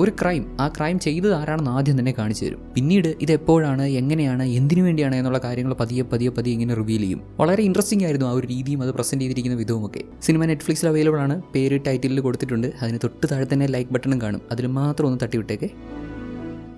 ഒരു ക്രൈം ആ ക്രൈം ചെയ്തത് ആരാണെന്ന് ആദ്യം തന്നെ കാണിച്ചു തരും. പിന്നീട് ഇത് എപ്പോഴാണ് എങ്ങനെയാണ് എന്തിനു വേണ്ടിയാണ് എന്നുള്ള കാര്യങ്ങൾ പതിയെ പതിയെ പതിയെ ഇങ്ങനെ റിവീൽ ചെയ്യും. വളരെ ഇൻട്രസ്റ്റിംഗ് ആയിരുന്നു ആ ഒരു രീതിയും അത് പ്രസന്റ് ചെയ്തിരിക്കുന്ന വിധവുമൊക്കെ. സിനിമ നെറ്റ്ഫ്ലിക്സിൽ അവൈലബിൾ ആണ്. പേര് ടൈറ്റിലിൽ കൊടുത്തിട്ടുണ്ട്. അതിന് തൊട്ട് താഴെ തന്നെ ലൈക്ക് ബട്ടണും കാണും. അതിൽ മാത്രം ഒന്ന് തട്ടിവിട്ടേക്കെ.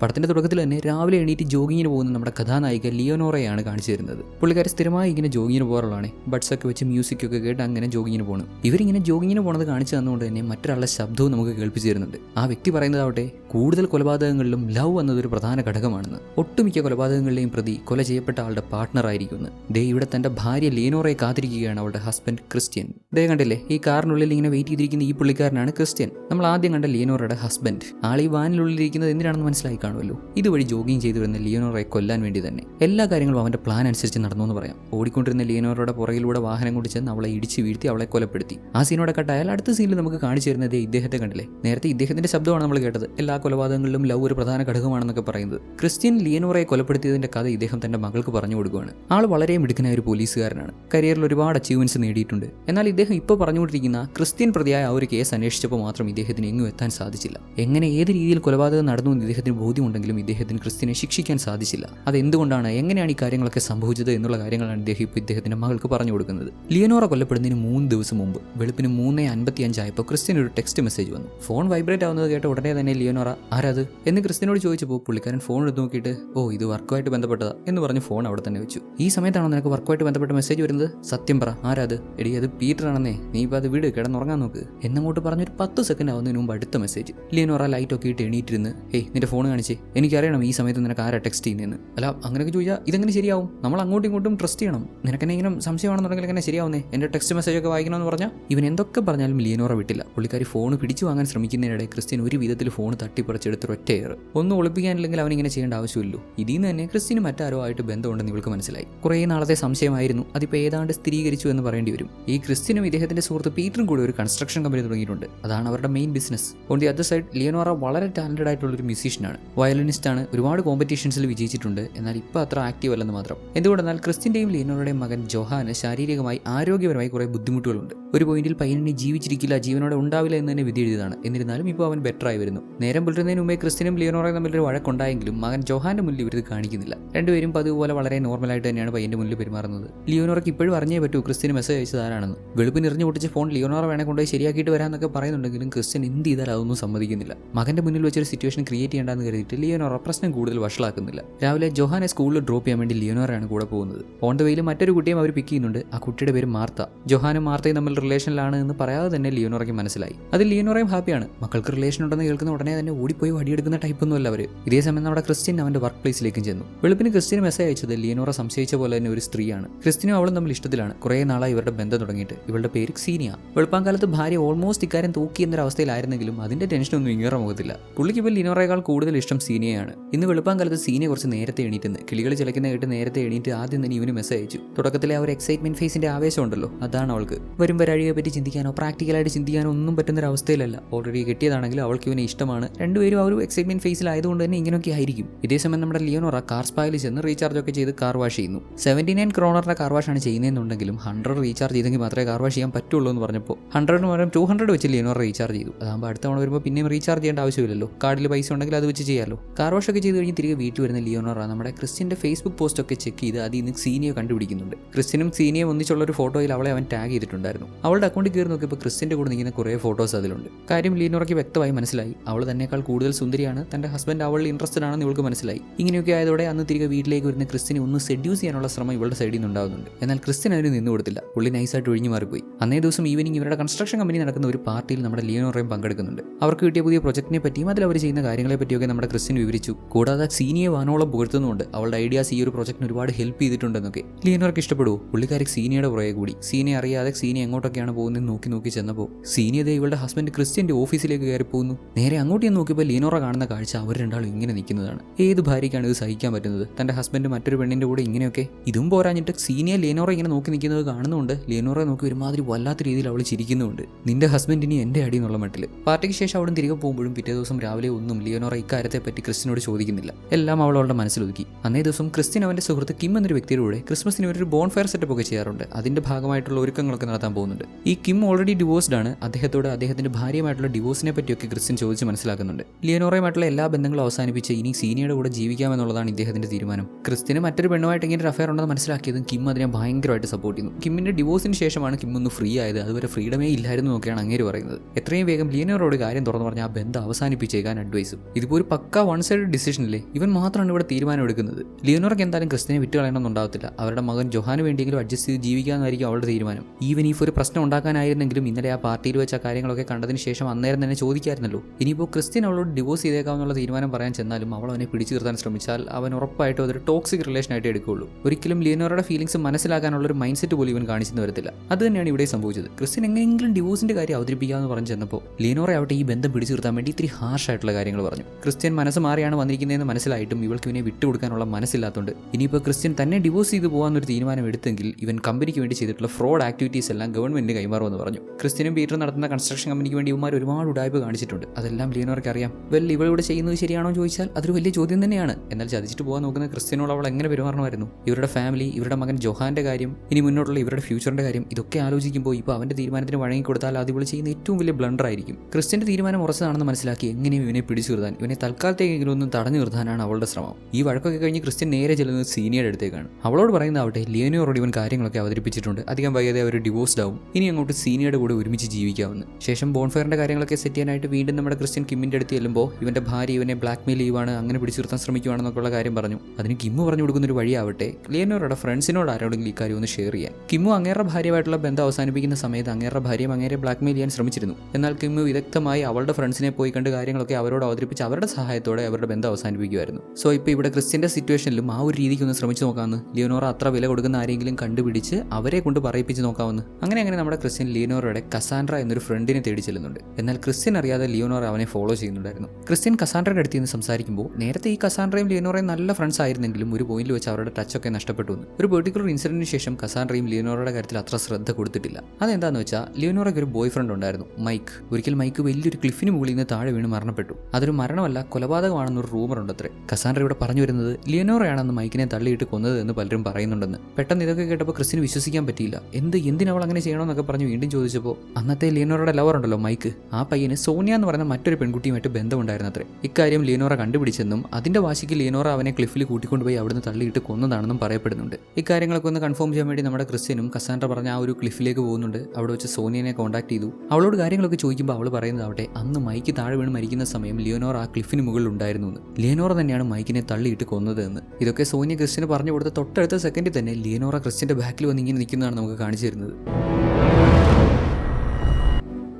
പടത്തിന്റെ തുടക്കത്തിൽ തന്നെ രാവിലെ എണീറ്റ് ജോഗിങ്ങിന് പോകുന്ന നമ്മുടെ കഥാനായിക ലിയോനോറയാണ് കാണിച്ചു തരുന്നത്. പുള്ളിക്കാരെ സ്ഥിരമായി ഇങ്ങനെ ജോഗിങ്ങിന് പോകാറുള്ളതാണ്. ബഡ്സ് ഒക്കെ വെച്ച് മ്യൂസിക് ഒക്കെ കേട്ട് അങ്ങനെ ജോഗിങ്ങിന് പോകണം ഇവരിങ്ങനെ ജോഗിങ്ങിന് പോണത് കാണിച്ചു തന്നുകൊണ്ട് തന്നെ മറ്റൊരാളുടെ ശബ്ദവും നമുക്ക് കേൾപ്പിച്ചു തരുന്നുണ്ട്. ആ വ്യക്തി പറയുന്നതാവട്ടെ കൂടുതൽ കൊലപാതകങ്ങളിലും ലവ് എന്നതൊരു പ്രധാന ഘടകമാണെന്ന്. ഒട്ടുമിക്ക കൊലപാതകങ്ങളിലെയും പ്രതി കൊല ചെയ്യപ്പെട്ട ആളുടെ പാർട്ട്ണറായിരിക്കുന്നു ദേ ഇവിടെ തന്റെ ഭാര്യ ലിയനോറയെ കാത്തിരിക്കുകയാണ് അവളുടെ ഹസ്ബൻഡ് ക്രിസ്ത്യൻ. ദേ കണ്ടില്ലേ? ഈ കാറിനുള്ളിൽ ഇങ്ങനെ വെയിറ്റ് ചെയ്തിരിക്കുന്ന ഈ പുള്ളിക്കാരനാണ് ക്രിസ്ത്യൻ. നമ്മൾ ആദ്യം കണ്ട ലിയനോറയുടെ ഹസ്ബൻഡ് ആൾ ഈ വാനിനുള്ളിൽ ഇരിക്കുന്നത് എന്തിനാണെന്ന് മനസ്സിലായി? കാണുമല്ലോ. ഇതുവഴി ജോഗിങ് ചെയ്തു വരുന്ന ലിയോനോറയെ കൊല്ലാൻ വേണ്ടി തന്നെ. എല്ലാ കാര്യങ്ങളും അവന്റെ പ്ലാൻ അനുസരിച്ച് നടന്നു എന്ന് പറയാം. ഓടിക്കൊണ്ടിരുന്ന ലിയോനോറയുടെ പുറകിലൂടെ വാഹനം കൊണ്ട് ചെന്ന് അവളെ ഇടിച്ച് വീഴ്ത്തി അവളെ കൊലപ്പെടുത്തി. ആ സീനോടെ കട്ടായാൽ അടുത്ത സീനിൽ നമുക്ക് കാണിച്ചു തരുന്നത് ഇദ്ദേഹത്തെ കണ്ടില്ലേ? നേരത്തെ ഇദ്ദേഹത്തിന്റെ ശബ്ദമാണ് നമ്മൾ കേട്ടത്. എല്ലാ കൊലപാതകങ്ങളിലും ലവ് ഒരു പ്രധാന ഘടകമാണെന്നൊക്കെ പറയുന്നത്. ക്രിസ്ത്യൻ ലിയനോറയെ കൊലപ്പെടുത്തിയതിന്റെ കഥ ഇദ്ദേഹം തന്റെ മകൾക്ക് പറഞ്ഞു കൊടുക്കുകയാണ് ആൾ വളരെ മിടുക്കനായ ഒരു പോലീസുകാരനാണ്. കരിയറിൽ ഒരുപാട് അച്ചീവ്മെന്റ്സ് നേടിയിട്ടുണ്ട്. എന്നാൽ ഇദ്ദേഹം ഇപ്പോൾ പറഞ്ഞുകൊണ്ടിരിക്കുന്ന ക്രിസ്ത്യൻ പ്രതിയായ ആ ഒരു കേസ് അന്വേഷിച്ചപ്പോൾ മാത്രം ഇദ്ദേഹത്തിന് എങ്ങും എത്താൻ സാധിച്ചില്ല. എങ്ങനെ ഏത് രീതിയിൽ കൊലപാതകം നടന്നു എന്ന് ഇദ്ദേഹത്തിന് ബോധ്യമുണ്ടെങ്കിലും ഇദ്ദേഹത്തിന് ക്രിസ്ത്യനെ ശിക്ഷിക്കാൻ സാധിച്ചില്ല. അതെന്തുകൊണ്ടാണ്? എങ്ങനെയാണ് ഈ കാര്യങ്ങളൊക്കെ സംഭവിച്ചത് എന്നുള്ള കാര്യങ്ങളാണ് ഇദ്ദേഹം ഇപ്പോൾ ഇദ്ദേഹത്തിന്റെ മകൾക്ക് പറഞ്ഞു കൊടുക്കുന്നത്. ലിയനോറ കൊല്ലപ്പെടുന്നതിന് മൂന്ന് ദിവസം മുമ്പ് വെളുപ്പിന് മൂന്ന് അൻപത്തി അഞ്ചായപ്പോൾ ക്രിസ്ത്യൻ ഒരു ടെക്സ്റ്റ് മെസ്സേജ് വന്നു. ഫോൺ വൈബ്രേറ്റ് ആവുന്നത് കേട്ട ഉടനെ തന്നെ ലിയനോറ ആരാത്? എന്ന് ക്രിസ്ത്യനോട് ചോദിച്ചപ്പോൾ പുള്ളിക്കാരൻ ഫോൺ എടുത്ത് നോക്കിയിട്ട് ഓ ഇത് വർക്കുമായിട്ട് ബന്ധപ്പെട്ടതാ എന്ന് പറഞ്ഞ് ഫോൺ അവിടെ തന്നെ വെച്ചു. ഈ സമയത്താണോ നിനക്ക് വർക്കുമായിട്ട് ബന്ധപ്പെട്ട മെസ്സേജ് വരുന്നത്? സത്യം പറ ആരാത്? എടി അത് പീറ്റർ ആണെന്നേ നീ ഇപ്പോൾ അത് വീട് കിടന്നുറങ്ങാൻ നോക്ക്. എന്നങ്ങോട്ട് പറഞ്ഞൊരു പത്ത് സെക്കൻഡ് ആവുന്നതിന് മുമ്പ് അടുത്ത മെസ്സേജ് ലിയനോറ ലൈറ്റ് ഒക്കെ ഇട്ട് എണീറ്റിരുന്ന് ഏയ് നിന്റെ ഫോൺ കാണിച്ചേ? എനിക്കറിയണം ഈ സമയത്ത് നിനക്ക് ആരാ ടെക്സ്റ്റ് ചെയ്യുന്നതെന്ന്? അല്ല അങ്ങനെയൊക്കെ ചോദിച്ചാൽ ഇതെങ്ങനെ ശരിയാവും? നമ്മൾ അങ്ങോട്ടും ഇങ്ങോട്ടും ട്രസ്റ്റ് ചെയ്യണം. നിനക്കെന്നെ ഇങ്ങനെ സംശയമാണെന്നുണ്ടെങ്കിൽ എങ്ങനെ ശരിയാവുന്നേ? എന്റെ ടെക്സ്റ്റ് മെസ്സേജ് ഒക്കെ വായിക്കണമെന്ന് പറഞ്ഞാൽ ഇവൻ എന്തൊക്കെ പറഞ്ഞാലും ലിയനോറ വിട്ടില്ല. പുള്ളിക്കാരി ഫോൺ പിടിച്ചു വാങ്ങാൻ ശ്രമിക്കുന്നതിനിടെ ക്രിസ്ത്യൻ ഒരു വിധത്തിൽ ഫോൺ തട്ടിപ്പറിച്ചെടുത്ത് ഒറ്റ ഒന്ന് ഒളിപ്പിക്കാനില്ലെങ്കിൽ അവൻ ഇങ്ങനെ ചെയ്യേണ്ട ആവശ്യമില്ലല്ലോ. ഇതിൽ നിന്ന് തന്നെ ക്രിസ്ത്യന് മറ്റാരോ ആയിട്ട് ബന്ധമുണ്ടെന്ന് ഇവൾക്ക് മനസ്സിലായി. കുറേ നാളത്തെ സംശയമായിരുന്നു. അതിപ്പോൾ ഏതാണ്ട് സ്ഥിരീകരിച്ചു എന്ന് പറയേണ്ടി വരും. ഈ ക്രിസ്ത്യനും ഇദ്ദേഹത്തിന്റെ സുഹൃത്ത് പീറ്ററും കൂടി ഒരു കൺസ്ട്രക്ഷൻ കമ്പനി തുടങ്ങിയിട്ടുണ്ട്. അതാണ് അവരുടെ main business on the other side Leonora വളരെ ടാലന്റഡ് ആയിട്ടുള്ള ഒരു മ്യൂസീഷ്യനാണ് വയലിനിസ്റ്റ് ആണ് ഒരുപാട് കോമ്പറ്റീഷൻസിൽ വിജയിച്ചിട്ടുണ്ട്. എന്നാൽ ഇപ്പോൾ അത്ര ആക്റ്റീവ് അല്ലെന്ന് മാത്രം. എന്തുകൊണ്ടെന്നാൽ ക്രിസ്ത്യന്റെയും ലീനോയുടെയും മകൻ ജോഹാന് ശാരീരികമായി ആരോഗ്യപരമായി കുറേ ബുദ്ധിമുട്ടുകളുണ്ട്. ഒരു പോയിന്റിൽ പയ്യനെ ജീവിച്ചിരിക്കില്ല ജീവനോടെ ഉണ്ടാവില്ല എന്ന് തന്നെ വിധി എഴുതിയതാണ്. എന്നിരുന്നാലും ഇപ്പോൾ അവൻ ബെറ്റർ ആയി വരുന്നു. നേരം പുലരുന്നതിന് മുമ്പേ ക്രിസ്ത്യനും ലിയോണോറയും തമ്മിലൊരു വഴക്കുണ്ടായെങ്കിലും മകൻ ജോഹാന്റെ മുന്നിൽ ഇവർ കാണിക്കുന്നില്ല. രണ്ടുപേരും പതിവുപോലെ വളരെ നോർമലായിട്ട് തന്നെയാണ് പയ്യന്റെ മുന്നിൽ പെരുമാറുന്നത്. ലിയോണോറയ്ക്ക് ഇപ്പോഴും അറിഞ്ഞേ പറ്റൂ ക്രിസ്ത്യന് മെസ്സേജ് അയച്ചത് ആരാണെന്ന്. വെളുപ്പിന് എറിഞ്ഞു പൊട്ടിച്ച ഫോൺ ലിയോണോറ വേണേ കൊണ്ടുപോയി ശരിയാക്കിയിട്ട് വരാമെന്നൊക്കെ പറയുന്നുണ്ടെങ്കിലും ക്രിസ്ത്യൻ എന്ത് ചെയ്താൽ അതൊന്നും സമ്മതിക്കുന്നില്ല. മകന്റെ മുന്നിൽ വെച്ചൊരു സിറ്റുവേഷൻ ക്രിയേറ്റ് ചെയ്യേണ്ടെന്ന് കരുതിയിട്ട് ലിയോനോറ പ്രശ്നം കൂടുതൽ വഷളാക്കുന്നില്ല. രാവിലെ ജോഹാനെ സ്കൂളിൽ ഡ്രോപ്പ് ചെയ്യാൻ വേണ്ടി ലിയോനോറയാണ് കൂടെ പോകുന്നത്. ഓൺ വെയിൽ മറ്റൊരു കുട്ടിയും അവർ പിക്ക് ചെയ്യുന്നുണ്ട്. ആ കുട്ടിയുടെ പേര് മാർത്ത. ജോഹാനും മാർത്തയും തമ്മിൽ റിലേഷനിലാണ് എന്ന് പറയാതെ തന്നെ ലിയോനോറയ്ക്ക് മനസ്സിലായി. അത് ലിയോനോറയും ഹാപ്പിയാണ്. മക്കൾക്ക് റിലേഷൻ ഉണ്ടെന്ന് കേൾക്കുന്ന ഉടനെ തന്നെ ഓടിപ്പോയി വടിയെടുക്കുന്ന ടൈപ്പൊന്നുമല്ല അവർ ഇതേ സമയം നമ്മുടെ ക്രിസ്ത്യൻ അവന്റെ വർക്ക് പ്ലേസിലേക്കും ചെന്നു. വെളുപ്പിന് ക്രിസ്റ്റ്യൻ മെസ്സേജ് അയച്ചത് ലിയോനോറ സംശയിച്ച പോലെ തന്നെ ഒരു സ്ത്രീയാണ്. ക്രിസ്ത്യനും അവളും തമ്മിൽ ഇഷ്ടത്തിലാണ്. കുറേ നാളായി ഇവരുടെ ബന്ധം തുടങ്ങിയിട്ട്. ഇവളുടെ പേര് സീനിയ വെളുപ്പാങ്കാലത്ത് ഭാര്യ ഓൾമോസ്റ്റ് ഇക്കാര്യം തൂക്കി എന്നൊരവസ്ഥയിലായിരുന്നെങ്കിലും അതിന്റെ ടെൻഷനൊന്നും ഇങ്ങേറെ മുഖത്തില്ല. പുള്ളിക്ക് ഇപ്പോൾ ലിനോറേക്കാൾ കൂടുതൽ ഇഷ്ടം സീനിയയാണ് ഇന്ന് വെളുപ്പാങ്കാലത്ത് സീനിയ കുറച്ച് നേരത്തെ എണീറ്റുന്ന്. കിളികൾ ചിലക്കുന്ന കേട്ട് നേരത്തെ എണീറ്റ് ആദ്യം തന്നെ ഇവന് മെസ്സേജ് അയച്ചു. തുടക്കത്തിലെ ആ ഒരു എക്സൈറ്റ്മെന്റ് ഫേസിന്റെ ആവേശം ഉണ്ടല്ലോ അതാണ് അവൾക്ക്. വരും. വരഴിയെ പറ്റി ചിന്തിക്കാനോ പ്രാക്ടിക്കലായിട്ട് ചിന്തിക്കാനോ ഒന്നും പറ്റുന്ന ഒരു അവസ്ഥയിലല്ല ഓൾറെഡി കിട്ടിയതാണെങ്കിൽ അവൾക്ക് ഇവനെ ഇഷ്ടമാണ്. രണ്ടുപേരും ആ ഒരു എക്സൈറ്റ്മെന്റ് ഫേസിലായതുകൊണ്ട് തന്നെ ഇങ്ങനെയൊക്കെ ആയിരിക്കും. ഇതേ സമയം നമ്മുടെ ലിയോനോറ കാർ സ്പായിൽ ചെന്ന് റീചാർജ് ഒക്കെ ചെയ്ത് കാർ വാഷ് ചെയ്യുന്നു. സെവന്റി നയൻ ക്രോണറിന്റെ കാർ വാഷ് ആണ് ചെയ്യുന്നതെന്നുണ്ടെങ്കിലും ഹൺഡ്രഡ് റീചാർജ് ചെയ്തെങ്കിൽ മാത്രമേ കാർ വാഷ് ചെയ്യാൻ പറ്റുള്ളൂ എന്ന് പറഞ്ഞപ്പോൾ ഹൺഡ്രഡിന് പകരം ടു ഹൺഡ്രഡ് വെച്ച് ലിയോനോറ റീചാർജ് ചെയ്തു. അതാകുമ്പോൾ അടുത്ത തവണ വരുമ്പോൾ പിന്നെയും റീചാർജ് ചെയ്യേണ്ട ആവശ്യമില്ലല്ലോ. കാർഡിൽ പൈസ ഉണ്ടെങ്കിൽ അത് വെച്ച് ചെയ്യാമല്ലോ കാർ വാഷ് ഒക്കെ ചെയ്ത് കഴിഞ്ഞ് തിരികെ വീട്ടിൽ വരുന്ന ലിയോനോറ നമ്മുടെ ക്രിസ്റ്റിന്റെ ഫേസ്ബുക്ക് പോസ്റ്റ് ഒക്കെ ചെക്ക് ചെയ്ത് അതിൽ നിന്ന് സീനിയോ കണ്ടുപിടിക്കുന്നുണ്ട്. ക്രിസ്റ്റിനും സീനിയോ ഒന്നിച്ചുള്ള ഒരു ഫോട്ടോയിൽ അവളെ അവൻ ടാഗ് ചെയ്തിട്ടുണ്ടായിരുന്നു. അവളുടെ അക്കൗണ്ടിൽ കയറി നോക്കിയപ്പോൾ ക്രിസ്റ്റിന്റെ കൂടെ നിൽക്കുന്ന കുറേ ഫോട്ടോസ് അതിലുണ്ട്. കാര്യം ലീനോറയ്ക്ക് വ്യക്തമായി മനസ്സിലായി. അവൾ തന്നെക്കാൾ കൂടുതൽ സുന്ദരിയാണ്. തന്റെ ഹസ്ബൻഡ് അവളിൽ ഇൻട്രസ്റ്റഡ് ആണെന്ന് ഇവൾക്ക് മനസ്സിലായി. ഇങ്ങനെയൊക്കെ ആയതോടെ അന്ന് തിരികെ വീട്ടിലേക്ക് വരുന്ന ക്രിസ്റ്റിനെ ഒന്ന് സെഡ്യൂസ് ചെയ്യാനുള്ള ശ്രമം ഇവളുടെ സൈഡിൽ നിന്ന് ഉണ്ടാകുന്നുണ്ട് എന്നാൽ ക്രിസ്റ്റിൻ അതിന് നിന്നു കൊടുത്തില്ല. പുള്ളി നൈസായിട്ട് ഒഴിഞ്ഞു മാറിപ്പോയി. അന്നേ ദിവസം ഈവനിങ് ഇവരുടെ കൺസ്ട്രക്ഷൻ കമ്പനി നടക്കുന്ന ഒരു പാർട്ടിയിൽ നമ്മുടെ ലിയോനോറയും പങ്കെടുക്കുന്നുണ്ട്. അവർക്ക് കിട്ടിയ പുതിയ പ്രൊജക്ടിനെ പറ്റിയും അതിൽ അവർ ചെയ്യുന്ന കാര്യങ്ങളെ പറ്റിയൊക്കെ നമ്മുടെ ക്രിസ്റ്റിൻ വിവരിച്ചു. കൂടാതെ സീനിയെ വാനോളം പുകഴ്ത്തുന്നുണ്ട് അവളുടെ ഐഡിയാസ് ഈ ഒരു പ്രൊജക്ടിന് ഒരുപാട് ഹെൽപ്പ് ചെയ്തിട്ടുണ്ടെന്നൊക്കെ. ലിയോനോർക്ക് ഇഷ്ടപ്പെടുവോ? പുള്ളിക്കാർക്ക് സീനിയുടെ പുറകെ കൂടി. സീനിയെ അറിയാതെ സീനി എങ്ങോട്ടൊക്കെയാണ് പോകുന്നത് നോക്കി നോക്കി ചെന്നപ്പോൾ സീനിയത ഇവളുടെ ഹസ്ബൻഡ് ക്രിസ്ത്യന്റെ ഓഫീസിലേക്ക് കയറി പോകുന്നു. നേരെ അങ്ങോട്ട് ഞാൻ നോക്കിയപ്പോൾ ലീനോറ കാണുന്ന കാഴ്ച അവർ രണ്ടാളും ഇങ്ങനെ നിൽക്കുന്നതാണ്. ഏത് ഭാര്യയ്ക്കാണ് ഇത് സഹിക്കാൻ പറ്റുന്നത്? തന്റെ ഹസ്ബൻഡ് മറ്റൊരു പെണ്ണിന്റെ കൂടെ ഇങ്ങനെയൊക്കെ ഇതും പോരാഞ്ഞിട്ട് സീനിയർ ലീനോറ ഇങ്ങനെ നോക്കി നിൽക്കുന്നത് കാണുന്നുണ്ട്. ലീനോറെ നോക്കി ഒരുമാതിരി വല്ലാത്ത രീതിയിൽ അവൾ ചിരിക്കുന്നുണ്ട്. നിന്റെ ഹസ്ബൻഡിന് എന്റെ അടി എന്നുള്ള മട്ടിൽ. പാർട്ടിക്ക് ശേഷം അവിടെ തിരികെ പോകുമ്പോഴും പിറ്റേ ദിവസം രാവിലെ ഒന്നും ലിയോനോറ ഇക്കാര്യത്തെ പറ്റി ക്രിസ്റ്റിനോട് ചോദിക്കുന്നില്ല. എല്ലാം അവൾ അവളുടെ മനസ്സിലൊതുക്കി അന്നേ ദിവസം ക്രിസ്ത്യൻ അവന്റെ സുഹൃത്ത് കിം എന്നൊരു വ്യക്തിയുടെ കൂടെ ക്രിസ്മസിന് ഒരു ബോൺഫയർ സെറ്റപ്പ് ഒക്കെ ചെയ്യാറുണ്ട്. അതിന്റെ ഭാഗമായിട്ടുള്ള ഒരുക്കങ്ങളൊക്കെ നടത്താൻ പോകുന്നുണ്ട് മനസ്സിലാക്കുന്നുണ്ട് ഈ കിം ഓൾറെഡി ഡിവോഴ്സ്ഡ് ആണ്. അദ്ദേഹത്തോട് അദ്ദേഹത്തിന്റെ ഭാര്യയുമായിട്ടുള്ള ഡിവോഴ്സിനെ പറ്റിയൊക്കെ ക്രിസ്ത്യൻ ചോദിച്ച് മനസ്സിലാക്കുന്നുണ്ട്. ലിയനോറയുമായിട്ടുള്ള എല്ലാ ബന്ധങ്ങളും അവസാനിപ്പിച്ച് ഇനി സീനിയുടെ കൂടെ ജീവിക്കാമെന്നുള്ളതാണ് ഇദ്ദേഹത്തിന്റെ തീരുമാനം. ക്രിസ്ത്യന് മറ്റൊരു പെണ്ണുമായിട്ട് ഇങ്ങനെ ഒരു അഫയർ ഉണ്ടെന്ന് മനസ്സിലാക്കിയതും കിം അതിനെ ഭയങ്കരമായിട്ട് സപ്പോർട്ട് ചെയ്യുന്നു. കിമ്മിന്റെ ഡിവോഴ്സിന് ശേഷമാണ് കിം ഒന്ന് ഫ്രീ ആയത്. അതുവരെ ഫ്രീഡമേ ഇല്ലായിരുന്നു എന്നൊക്കെയാണ് അങ്ങേര് പറയുന്നത്. എത്രയും വേഗം ലിയനോറോട് കാര്യം തുറന്നു പറഞ്ഞാൽ ആ ബന്ധം അവസാനിപ്പിച്ചേക്കാൻ അഡ്വൈസും ഇതിപ്പോൾ ഒരു പക്ക വൺ സൈഡ് ഡിസിഷൻ അല്ലേ ഇവൻ മാത്രമാണ് ഇവിടെ തീരുമാനം എടുക്കുന്നത്. ലിയനോർക്ക് എന്തായാലും ക്രിസ്ത്യനെ വിട്ട് കളയണമെന്ന് ഉണ്ടാവത്തില്ല. അവരുടെ മകൻ ജൊഹാന് വേണ്ടിയെങ്കിലും അഡ്ജസ്റ്റ് ചെയ്ത് ജീവിക്കാമെന്നായിരിക്കും അവളുടെ തീരുമാനം. ഈവൻ ഈ ഒരു പ്രശ്നം ഉണ്ടാക്കാനായിരുന്നെങ്കിലും ഇന്നലെ ആ പാർട്ടിയിൽ വെച്ച കാര്യങ്ങളൊക്കെ കണ്ടതിന് ശേഷം അന്നേരം തന്നെ ചോദിക്കായിരുന്നല്ലോ. ഇനിയിപ്പോൾ ക്രിസ്ത്യൻ അവളോട് ഡിവോഴ്സ് ചെയ്തേക്കാമെന്നുള്ള തീരുമാനം പറയാൻ ചെന്നാലും അവൾ അവനെ പിടിച്ചു നിർത്താൻ ശ്രമിച്ചാൽ അവൻ ഉറപ്പായിട്ടും അതൊരു ടോക്സിക് റിലേഷൻ ആയിട്ട് എടുക്കുകയുള്ളൂ. ഒരിക്കലും ലിയനോറുടെ ഫീലിംഗ്സ് മനസ്സിലാക്കാനുള്ള ഒരു മൈൻഡ് സെറ്റ് പോലും ഇവൻ കാണിച്ചെന്ന് വരത്തില്ല. അത് തന്നെയാണ് ഇവിടെ സംഭവിച്ചത്. ക്രിസ്ത്യൻ എങ്ങനെയെങ്കിലും ഡിവോഴ്സിന്റെ കാര്യം അവതരിപ്പിക്കാമെന്ന് പറഞ്ഞു ചെന്നപ്പോൾ ലിയനോറെ ആവട്ടെ ഈ ബന്ധം പിടിച്ചു നിർത്താൻ വേണ്ടി ഇത്തിരി ഹാർഷ് ആയിട്ടുള്ള കാര്യങ്ങൾ പറഞ്ഞു. ക്രിസ്ത്യൻ മനസ്സ് മാറിയാണ് വന്നിരിക്കുന്നതെന്ന് മനസ്സിലായിട്ടും ഇവൾക്ക് ഇവനെ വിട്ടുകൊടുക്കാനുള്ള മനസ്സില്ലാത്തതുകൊണ്ട് ഇനിയിപ്പോൾ ക്രിസ്ത്യൻ തന്നെ ഡിവോഴ്സ് ചെയ്തു പോകാമെന്നൊരു തീരുമാനം എടുത്തെങ്കിൽ ഇവൻ കമ്പനിക്ക് വേണ്ടി ചെയ്തിട്ടുള്ള ഫ്രോഡ് ആക്ടിവിറ്റീസ് എല്ലാം ഗവൺമെന്റിന് കൈമാറുമെന്ന് പറഞ്ഞു. ക്രിസ്ത്യനും പീറ്റർ നടത്തുന്ന കൺസ്ട്രക്ഷൻ കമ്പനിക്ക് വേണ്ടി ഇവന്മാർ ഒരുപാട് ഉടായ്പ കാണിച്ചിട്ടുണ്ട്. അതെല്ലാം ലിയനോർക്ക് അറിയാം വെൽ ഇവളിവിടെ ചെയ്യുന്നത് ശരിയാണോ ചോദിച്ചാൽ അതൊരു വലിയ ചോദ്യം തന്നെയാണ്. എന്നാൽ ചതിച്ചിട്ട് പോകാൻ നോക്കുന്ന ക്രിസ്ത്യനോട് അവൾ എങ്ങനെ പെരുമാറണമായിരുന്നു? ഇവരുടെ ഫാമിലി ഇവരുടെ മകൻ ജോഹാന്റെ കാര്യം ഇനി മുന്നോട്ടുള്ള ഇവരുടെ ഫ്യൂച്ചറിന്റെ കാര്യം ഇതൊക്കെ ആലോചിക്കുമ്പോൾ ഇപ്പോൾ അവന്റെ തീരുമാനത്തിന് വഴങ്ങി കൊടുത്താൽ അത് ഇവൾ ചെയ്യുന്ന ഏറ്റവും വലിയ ബ്ലണ്ടർ ആയിരിക്കും. ക്രിസ്ത്യന്റെ തീരുമാനം ഉറച്ചതാണെന്ന് മനസ്സിലാക്കി എങ്ങനെയും ഇവനെ പിടിച്ചു നിർത്താൻ ഇവനെ തൽക്കാലത്തേക്കെങ്കിലും ഒന്നും തടഞ്ഞു നിർത്താനാണ് അവളുടെ ശ്രമം. ഈ വഴക്കൊക്കെ കഴിഞ്ഞ് ക്രിസ്ത്യൻ നേരെ ചെല്ലുന്നത് സീനിയറുടെ അടുത്തേക്കാണ്. അവളോട് പറയുന്നതാവട്ടെ ലിയനോറോട് ഇവൻ കാര്യങ്ങളൊക്കെ അവതരിപ്പിച്ചിട്ടുണ്ട്. അധികം വൈകാതെ അവർ ഡിവോഴ്സ്ഡ് ആവും. ഇനി അങ്ങോട്ട് സീനിയുടെ കൂടെ ഒരുമിച്ച് ജീവിക്കാമെന്ന് ശേഷം ബോൺഫയറിന്റെ കാര്യങ്ങളൊക്കെ സെറ്റ് ചെയ്യാനായിട്ട് വീണ്ടും നമ്മുടെ ക്രിസ്ത്യൻ കിമ്മിന്റെ അടുത്ത് ചെല്ലുമ്പോൾ ഇവന്റെ ഭാര്യ ഇവനെ ബ്ലാക്ക് മെയിൽ ചെയ്യുവാണ് അങ്ങനെ പിടിച്ചു നിർത്താൻ ശ്രമിക്കുവാണെന്നൊക്കെയുള്ള കാര്യം പറഞ്ഞു. അതിന് കിമ്മു പറഞ്ഞു കൊടുക്കുന്ന ഒരു വഴിയാവട്ടെ. ലിയനോറുടെ ഫ്രണ്ട്സിനോട് ആരോടെങ്കിലും ഈ കാര്യം ഒന്ന് ഷെയർ ചെയ്യാൻ. കിമ്മു അങ്ങേറെ ഭാര്യയുമായിട്ടുള്ള ബന്ധം അവസാനിപ്പിക്കുന്ന സമയത്ത് അങ്ങേറെ ഭാര്യയും അങ്ങേരെ ബ്ലാക്ക് മെയിൽ ചെയ്യാൻ ശ്രമിച്ചിരുന്നു. എന്നാൽ കിമ്മു വിദഗ്ധമായി അവളുടെ ഫ്രണ്ട്സിനെ പോയി കണ്ട് കാര്യങ്ങളൊക്കെ അവരോട് അവതരിപ്പിച്ച് അവരുടെ സഹായത്തോടെ അവരുടെ ബന്ധം അവസാനിപ്പിക്കുമായിരുന്നു സോ ഇപ്പോൾ ഇവിടെ ക്രിസ്ത്യന്റെ സിറ്റുവേഷനിലും ആ ഒരു രീതിക്ക് ഒന്ന് ശ്രമിച്ചു നോക്കാമെന്ന് ലിയോനോറ അത്ര വില കൊടുക്കുന്ന ആരെങ്കിലും കണ്ടുപിടിച്ച് അവരെ കൊണ്ട് പറയിപ്പിച്ച് നോക്കാമെന്ന് അങ്ങനെ അങ്ങനെ നമ്മുടെ ക്രിസ്ത്യൻ ലിയോനോറയുടെ കസാൻഡ്ര എന്നൊരു ഫ്രണ്ടിനെ തേടി ചെല്ലുന്നുണ്ട്. എന്നാൽ ക്രിസ്ത്യൻ അറിയാതെ ലിയോനോർ അവനെ ഫോളോ ചെയ്യുന്നുണ്ടായിരുന്നു. ക്രിസ്ത്യൻ കസാൻഡ്രയുടെ അടുത്ത് നിന്ന് സംസാരിക്കുമ്പോൾ നേരത്തെ ഈ കസാൻഡ്രയും ലിയോനോറയും നല്ല ഫ്രണ്ട്സ് ആയിരുന്നെങ്കിലും ഒരു പോയിന്റിൽ വെച്ച് അവരുടെ ടച്ചൊക്കെ നഷ്ടപ്പെട്ടു എന്ന്. ഒരു പെർട്ടിക്കുലർ ഇൻസിഡന്റിന് ശേഷം കസാൻഡ്രയും ലിയോനോറയുടെ കാര്യത്തിൽ അത്ര ശ്രദ്ധ കൊടുത്തിട്ടില്ല. അതെന്താന്ന് വെച്ചാൽ ലിയോനോറയ്ക്ക് ഒരു ബോയ് ഫ്രണ്ട് ഉണ്ടായിരുന്നു മൈക്ക്. ഒരിക്കൽ മൈക്ക് വലിയൊരു ക്ലിഫിന് മുകളിൽ നിന്ന് താഴെ വീണ് മരണപ്പെട്ടു. അതൊരു മരണമല്ല കൊലപാതകമാണെന്നൊരു റൂമർ ഉണ്ടത്രേ കസാൻഡ്ര ഇവിടെ പറഞ്ഞു വരുന്നത് ലിയോനോറയാണെന്ന് മൈക്കിനെ തള്ളിയിട്ട് കൊന്നത് എന്ന് പലരും പറയുന്നുണ്ടെന്ന്. പെട്ടെന്ന് ഇതൊക്കെ കേട്ടപ്പോൾ ക്രിസ്റ്റിന് വിശ്വസിക്കാൻ പറ്റിയില്ല. എന്ത് എന്തിനവൾ അങ്ങനെ ചെയ്യണമെന്നൊക്കെ പറഞ്ഞ് വീണ്ടും ചോദിച്ചപ്പോൾ അന്നത്തെ ലിയനോറയുടെ ലവർ ഉണ്ടല്ലോ മൈക്ക്. ആ പയ്യന് സോനിയ എന്ന് പറയുന്ന മറ്റൊരു പെൺകുട്ടിയുമായിട്ട് ബന്ധമുണ്ടായിരുന്നു അത്രേ ഇക്കാര്യം ലിയനോറ കണ്ടുപിടിച്ചെന്നും അതിന്റെ വാശിക്ക് ലിയനോറ അവനെ ക്ലിഫിൽ കൂട്ടിക്കൊണ്ടുപോയി അവിടുന്ന് തള്ളിയിട്ട് കൊന്നതാണെന്നും പറയപ്പെടുന്നുണ്ട്. ഇക്കാര്യങ്ങളൊക്കെ ഒന്ന് കൺഫേം ചെയ്യാൻ വേണ്ടി നമ്മുടെ ക്രിസ്ത്യനും കസാൻഡ്ര പറഞ്ഞ ആ ഒരു ക്ലിഫിലേക്ക് പോകുന്നുണ്ട്. അവിടെ വെച്ച് സോനിയനെ കോൺടാക്ട് ചെയ്തു. അവളോട് കാര്യങ്ങളൊക്കെ ചോദിക്കുമ്പോൾ അവൾ പറയുന്നതാവട്ടെ അന്ന് മൈക്ക് താഴെ വീണ് മരിക്കുന്ന സമയം ലിയോനോർ ആ ക്ലിഫിന് മുകളിൽ ഉണ്ടായിരുന്നു എന്ന് ലിയനോറ തന്നെയാണ് മൈക്കിനെ തള്ളിയിട്ട് കൊന്നത് എന്ന് ഇതൊക്കെ സോനിയ ക്രിസ്ത്യന് പറഞ്ഞു കൊടുത്ത തൊട്ടടുത്ത സെക്കൻഡിൽ തന്നെ ലിയനോറ ക്രിസ്ത്യന്റെ ബാക്കിൽ വന്ന് ഇങ്ങനെ നിൽക്കുന്നതാണ് നമുക്ക് കാണിച്ചു തരുന്നത്.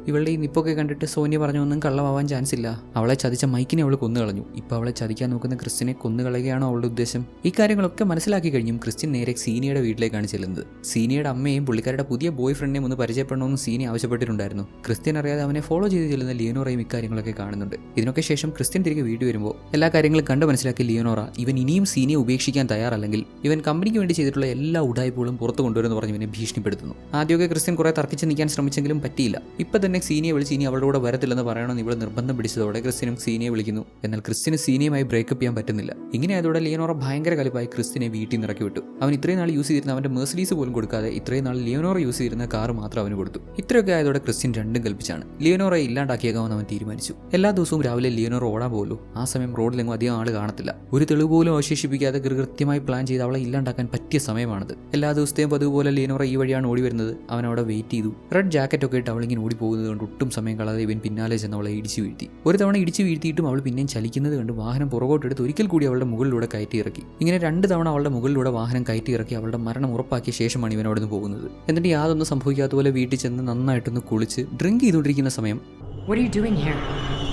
ഇവളുടെ ഈ നിപ്പൊക്കെ കണ്ടിട്ട് സോനിയ പറഞ്ഞു ഒന്നും കള്ളമാവാൻ ചാൻസ് ഇല്ല. അവളെ ചതിച്ച മൈക്കിനെ അവൾ കൊന്നു കളഞ്ഞു ഇപ്പോൾ അവളെ ചതിക്കാൻ നോക്കുന്ന ക്രിസ്റ്റിനെ കൊന്നു കളയുകയാണോ അവളുടെ ഉദ്ദേശം? ഈ കാര്യങ്ങളൊക്കെ മനസ്സിലാക്കി കഴിഞ്ഞും ക്രിസ്റ്റിൻ നേരെ സീനിയയുടെ വീട്ടിലേക്കാണ് ചെല്ലുന്നത്. സീനിയയുടെ അമ്മയും പുള്ളിക്കാരുടെ പുതിയ ബോയ് ഫ്രണ്ടിനെയും ഒന്ന് പരിചയപ്പെടണമെന്ന് സീനി ആവശ്യപ്പെട്ടിട്ടുണ്ടായിരുന്നു. ക്രിസ്ത്യൻ അറിയാതെ അവനെ ഫോളോ ചെയ്ത് ചെല്ലുന്ന ലിയനോറയും ഇക്കാര്യങ്ങളൊക്കെ കാണുന്നുണ്ട്. ഇതിനൊക്കെ ശേഷം ക്രിസ്ത്യൻ തിരികെ വീട്ടിൽ വരുമ്പോൾ എല്ലാ കാര്യങ്ങളും കണ്ട് മനസ്സിലാക്കി ലിയനോറ ഇവൻ ഇനിയും സീനിയെ ഉപേക്ഷിക്കാൻ തയ്യാറല്ലെങ്കിൽ ഇവൻ കമ്പനിക്ക് വേണ്ടി ചെയ്തിട്ടുള്ള എല്ലാ ഉടായ്പകളും പുറത്തു കൊണ്ടുവരുമെന്ന് പറഞ്ഞ് ഇവനെ ഭീഷണിപ്പെടുത്തുന്നു. ആദ്യമൊക്കെ ക്രിസ്ത്യൻ കുറെ തർക്കിച്ച് നിൽക്കാൻ ശ്രമിച്ചെങ്കിലും പറ്റിയില്ല. ഇപ്പൊ തന്നെ സീനിയെ വിളിച്ച് ഇനി അവളുടെ കൂടെ വരത്തില്ലെന്ന് പറയണമെന്ന് ഇവിടെ നിർബന്ധം പിടിച്ചതോടെ ക്രിസ്ത്യനും സീനിയെ വിളിക്കുന്നു. എന്നാൽ ക്രിസ്ത്യന് സീനിയുമായി ബ്രേക്കപ്പ് ചെയ്യാൻ പറ്റുന്നില്ല. ഇങ്ങനെ ആയതോടെ ലിയോനോറ ഭയങ്കര കലിപ്പായി ക്രിസ്ത്യനെ വീട്ടിൽ നിറക്കി വിട്ടു അവൻ ഇത്രയും നാൾ യൂസ് ചെയ്തിരുന്ന അവന്റെ മേഴ്സലീസ് പോലും കൊടുക്കാതെ ഇത്രയും നാൾ ലിയോനോറ യൂസ് ചെയ്തിരുന്ന കാർ മാത്രം അവന് കൊടുത്തു. ഇത്രയൊക്കെ ആയതോടെ ക്രിസ്ത്യൻ രണ്ടും കൽപ്പിച്ചാണ്. ലിയോനോറയെ ഇല്ലാണ്ടാക്കിയേക്കാമെന്ന് അവൻ തീരുമാനിച്ചു. എല്ലാ ദിവസവും രാവിലെ ലിയോനോറ ഓടാൻ പോകുള്ളൂ ആ സമയം റോഡിലെങ്ങും അധികം ആൾ കാണത്തില്ല. ഒരു തെളിവ് പോലും അവശേഷിപ്പിക്കാതെ കൃത്യമായി പ്ലാൻ ചെയ്ത് അവളെ ഇല്ലാണ്ടാക്കാൻ പറ്റിയ സമയമാണത്. എല്ലാ ദിവസത്തെയും പതിവ് പോലെ ലിയോനോറ ഈ വഴിയാണ് ഓടി വരുന്നത്. അവൻ അവിടെ വെയിറ്റ് ചെയ്തു. റെഡ് ജാക്കറ്റ് ഒക്കെ ഇട്ട് അവളിങ്ങനെ ഓടി പോകുന്നത് കൊണ്ട് ഒട്ടും സമയം കളാതെ ഇവൻ പിന്നാലെ ചെന്ന് അവളെ ഇടിച്ചു വീഴ്ത്തി. ഒരു തവണ ഇടിച്ചു വീഴ്ത്തിയിട്ടും അവൾ പിന്നെയും ചലിക്കുന്നത് കണ്ട് വാഹനം പുറകോട്ടെടുത്ത് ഒരിക്കൽ കൂടി അവളുടെ മുകളിലൂടെ കയറ്റി ഇറക്കി. ഇങ്ങനെ രണ്ട് തവണ അവളുടെ മുകളിലൂടെ വാഹനം കയറ്റി ഇറക്കി അവളുടെ മരണം ഉറപ്പാക്കിയ ശേഷമാണ് ഇവൻ അവിടെ നിന്ന് പോകുന്നത്. എന്നിട്ട് യാതൊന്നും സംഭവിക്കാത്ത പോലെ വീട്ടിൽ ചെന്ന് നന്നായിട്ടൊന്ന് കുളിച്ച് ഡ്രിങ്ക് ചെയ്തുകൊണ്ടിരിക്കുന്ന സമയം What are you doing here?